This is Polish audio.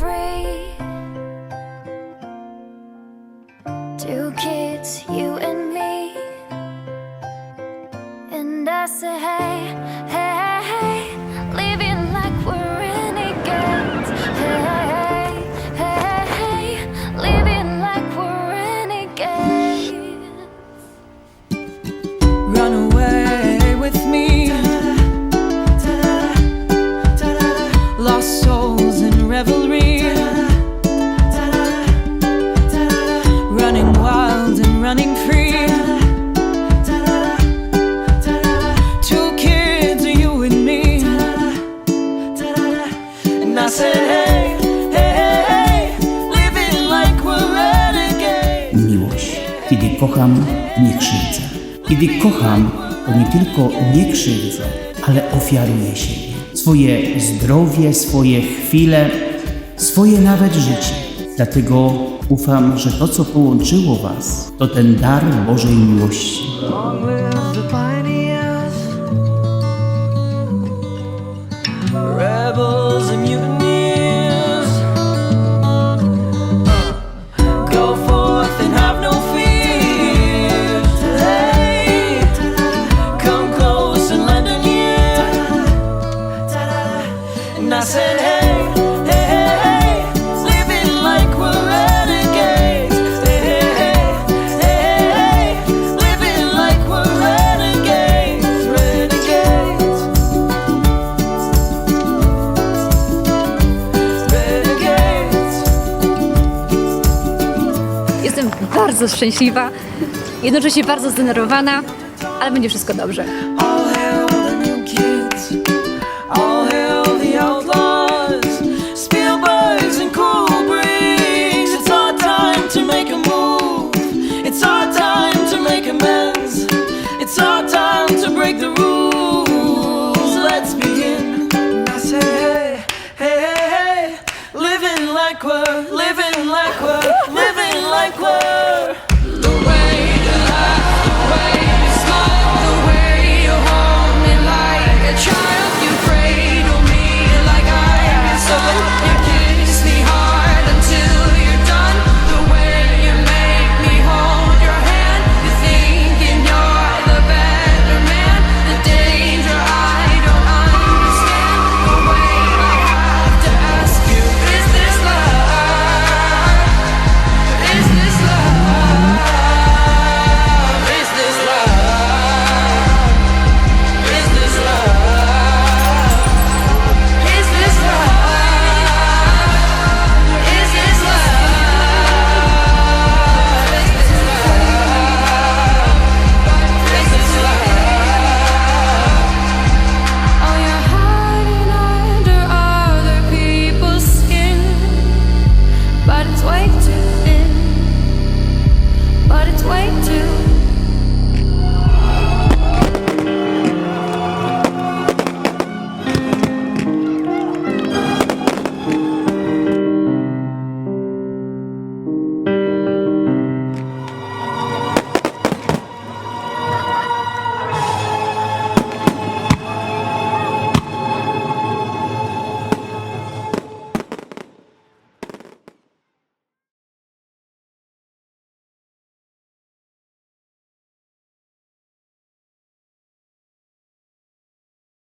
free. Two kids, you and me. And I say, hey, hey. Kiedy kocham, nie krzywdzę. Kiedy kocham, to nie tylko nie krzywdzę, ale ofiaruję siebie. Swoje zdrowie, swoje chwile, swoje nawet życie. Dlatego ufam, że to, co połączyło Was, to ten dar Bożej miłości. Rebel bardzo szczęśliwa, jednocześnie bardzo zdenerwowana, ale będzie wszystko dobrze. like we're